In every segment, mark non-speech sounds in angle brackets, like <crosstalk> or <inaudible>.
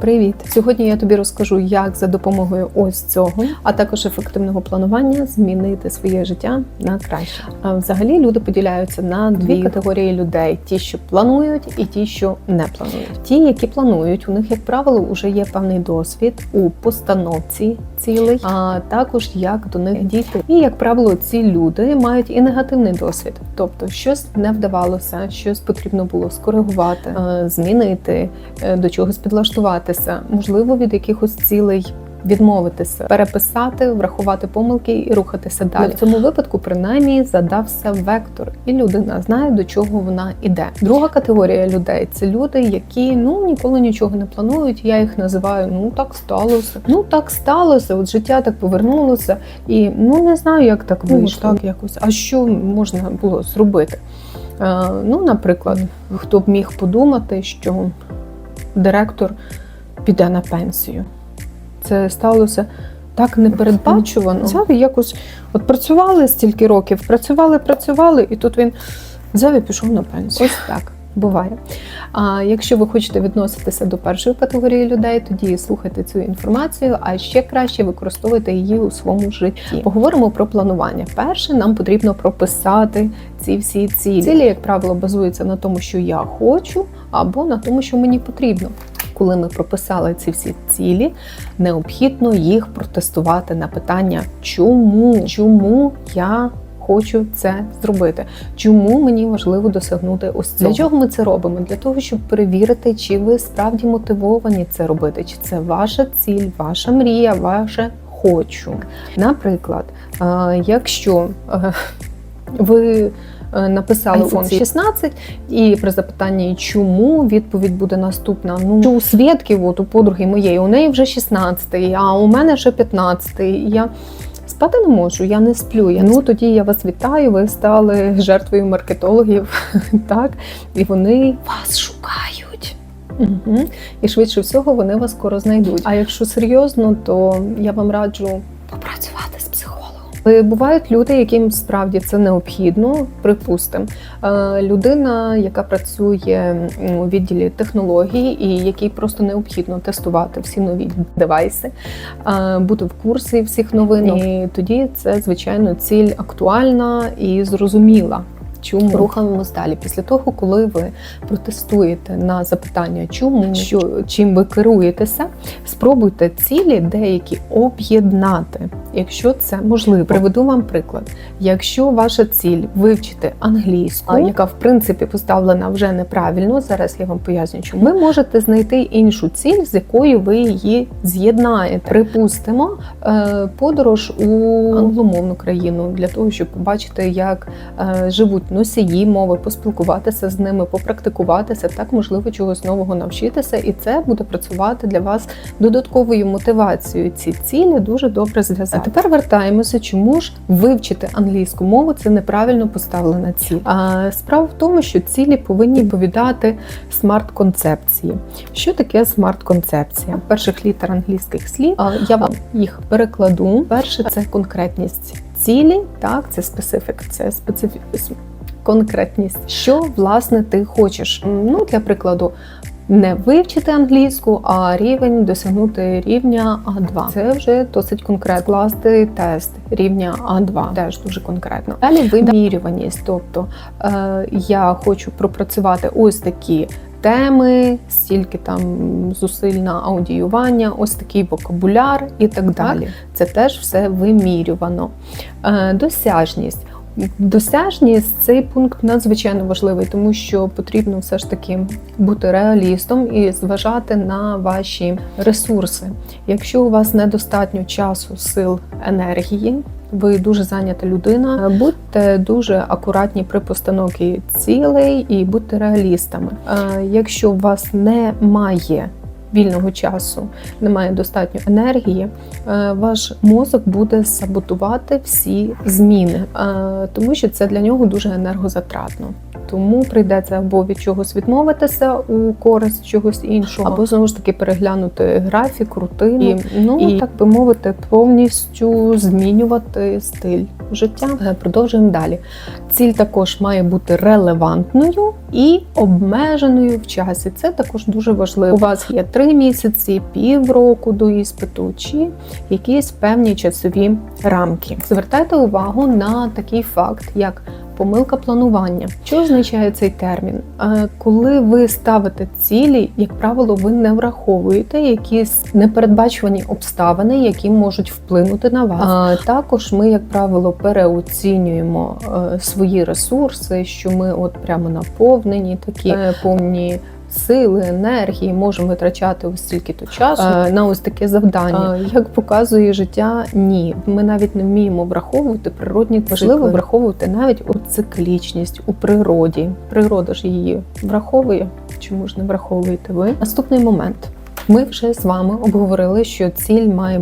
Привіт! Сьогодні я тобі розкажу, як за допомогою ось цього, а також ефективного планування змінити своє життя на краще. Взагалі люди поділяються на дві категорії людей: ті, що планують, і ті, що не планують. Ті, які планують, у них, як правило, вже є певний досвід у постановці цілей, а також як до них дійти. І як правило, ці люди мають і негативний досвід, тобто щось не вдавалося, щось потрібно було скоригувати, змінити, е, до чогось підлаштуватися, можливо, від якихось цілей. Відмовитися, переписати, врахувати помилки і рухатися далі. В цьому випадку, принаймні, задався вектор, і людина знає, до чого вона іде. Друга категорія людей це люди, які ну ніколи нічого не планують. Я їх називаю ну так сталося. Ну так сталося. От життя так повернулося, і ну не знаю, як так вийшло. Так якось. А що можна було зробити? Е, ну, наприклад, хто б міг подумати, що директор піде на пенсію. Це сталося так непередбачувано. Взяв і якось от працювали стільки років, працювали, працювали, і тут він взяв і пішов на пенсію. Ось так. Буває. А якщо ви хочете відноситися до першої категорії людей, тоді слухайте цю інформацію, а ще краще використовуйте її у своєму житті. Поговоримо про планування. Перше, нам потрібно прописати ці всі цілі. Цілі, як правило, базуються на тому, що я хочу, або на тому, що мені потрібно. Коли ми прописали ці всі цілі, необхідно їх протестувати на питання, чому, чому я хочу це зробити. Чому мені важливо досягнути ось цього? Для чого ми це робимо? Для того, щоб перевірити, чи ви справді мотивовані це робити, чи це ваша ціль, ваша мрія, ваше хочу. Наприклад, е, якщо е, ви е, написали iPhone 16, і при запитанні, чому відповідь буде наступна. Ну у Свідки, от у подруги моєї, у неї вже 16, а у мене ще 15. Я спати не можу, я не сплю. Я ну тоді я вас вітаю. Ви стали жертвою маркетологів, <laughs> так і вони вас шукають. Угу. І швидше всього вони вас скоро знайдуть. А якщо серйозно, то я вам раджу попрацювати з психологом. Е, Бувають люди, яким справді це необхідно. Припустимо, Е, людина, яка працює у відділі технологій, і якій просто необхідно тестувати всі нові девайси, е, бути в курсі всіх новин. І тоді це звичайно ціль актуальна і зрозуміла. Чому рухаємось далі? Після того, коли ви протестуєте на запитання, чому що чим ви керуєтеся, спробуйте цілі деякі об'єднати, якщо це можливо. Приведу вам приклад. Якщо ваша ціль вивчити англійську, яка в принципі поставлена вже неправильно, зараз я вам поясню, чому ви можете знайти іншу ціль, з якою ви її з'єднаєте. Припустимо, е, подорож у англомовну країну для того, щоб побачити, як е, живуть носії мови, поспілкуватися з ними, попрактикуватися, так можливо чогось нового навчитися, і це буде працювати для вас додатковою мотивацією. Ці цілі дуже добре зв'язати. А тепер вертаємося, чому ж вивчити англійську мову це неправильно поставлена ціль. А справа в тому, що цілі повинні відповідати смарт-концепції. Що таке смарт-концепція? Перших літер англійських слів я вам їх перекладу. Перше це конкретність цілі, так це специфік, це специфік конкретність. Що власне ти хочеш? Ну, для прикладу, не вивчити англійську, а рівень досягнути рівня А2. Це вже досить конкретно. Скласти тест рівня А2, теж дуже конкретно. Далі вимірюваність, тобто е, я хочу пропрацювати ось такі. Теми, стільки там зусиль на аудіювання, ось такий вокабуляр і так далі. Це теж все вимірювано. Е, Досяжність. Досяжність цей пункт надзвичайно важливий, тому що потрібно все ж таки бути реалістом і зважати на ваші ресурси. Якщо у вас недостатньо часу, сил, енергії, ви дуже зайнята людина, будьте дуже акуратні при постановці цілей і будьте реалістами. Е, Якщо у вас немає вільного часу, немає достатньо енергії, е, ваш мозок буде саботувати всі зміни, е, тому що це для нього дуже енергозатратно. Тому прийдеться або від чогось відмовитися у користь чогось іншого, або знову ж таки переглянути графік, рутину і, ну, і так би мовити, повністю змінювати стиль життя. Е, Продовжуємо далі. Ціль також має бути релевантною і обмеженою в часі. Це також дуже важливо. У вас є три місяці, півроку до іспиту, чи якісь певні часові рамки. Звертайте увагу на такий факт, як Помилка планування. Що означає цей термін? Е, Коли ви ставите цілі, як правило, ви не враховуєте якісь непередбачувані обставини, які можуть вплинути на вас. А також ми, як правило, переоцінюємо е, свої ресурси, що ми от прямо наповнені, такі е, повні. Сили, енергії можемо витрачати ось стільки-то часу а, на ось таке завдання. А, як показує життя, ні. Ми навіть не вміємо враховувати природні цикли. Важливо враховувати навіть у циклічність у природі. Природа ж її враховує. Чому ж не враховуєте ви? Наступний момент. Ми вже з вами обговорили, що ціль має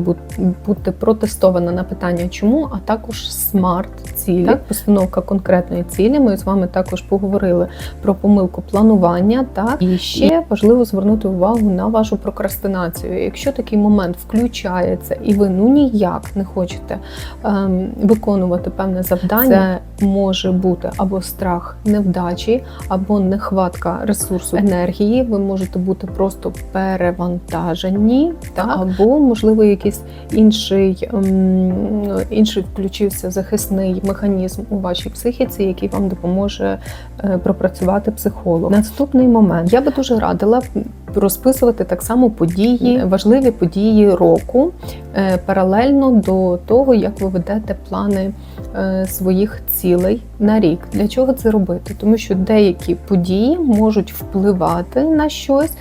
бути протестована на питання, чому, а також смарт цілі, так, постановка конкретної цілі. Ми з вами також поговорили про помилку планування. Так і ще важливо звернути увагу на вашу прокрастинацію. Якщо такий момент включається, і ви ну ніяк не хочете ем, виконувати певне завдання, це може бути або страх невдачі, або нехватка ресурсу енергії. Ви можете бути просто перевантажені навантажені, так. або, можливо, якийсь інший ем, інший включився захисний механізм у вашій психіці, який вам допоможе е, пропрацювати психолог. Наступний момент я би дуже радила розписувати так само події, важливі події року е, паралельно до того, як ви ведете плани своїх цілей на рік. Для чого це робити? Тому що деякі події можуть впливати на щось,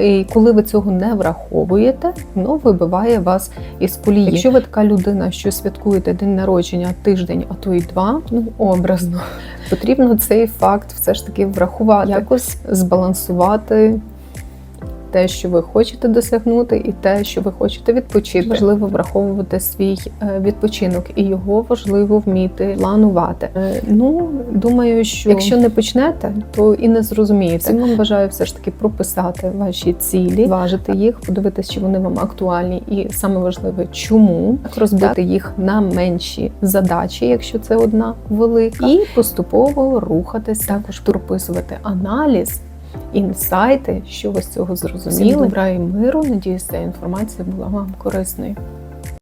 і коли ви цього не враховуєте, воно вибиває вас із колії. Якщо ви така людина, що святкуєте день народження тиждень, а то й два, ну образно, потрібно цей факт все ж таки врахувати, якось збалансувати те, що ви хочете досягнути, і те, що ви хочете відпочити. Важливо враховувати свій е, відпочинок, і його важливо вміти планувати. Е, ну думаю, що якщо не почнете, то і не зрозумієте. Вам бажаю все ж таки прописати ваші цілі, важити їх, подивитися, чи вони вам актуальні, і саме важливе, чому розбити їх на менші задачі, якщо це одна велика, і поступово рухатись, також прописувати аналіз інсайти, що ви з цього зрозуміли. Всім добра і миру. Надіюсь, ця інформація була вам корисною.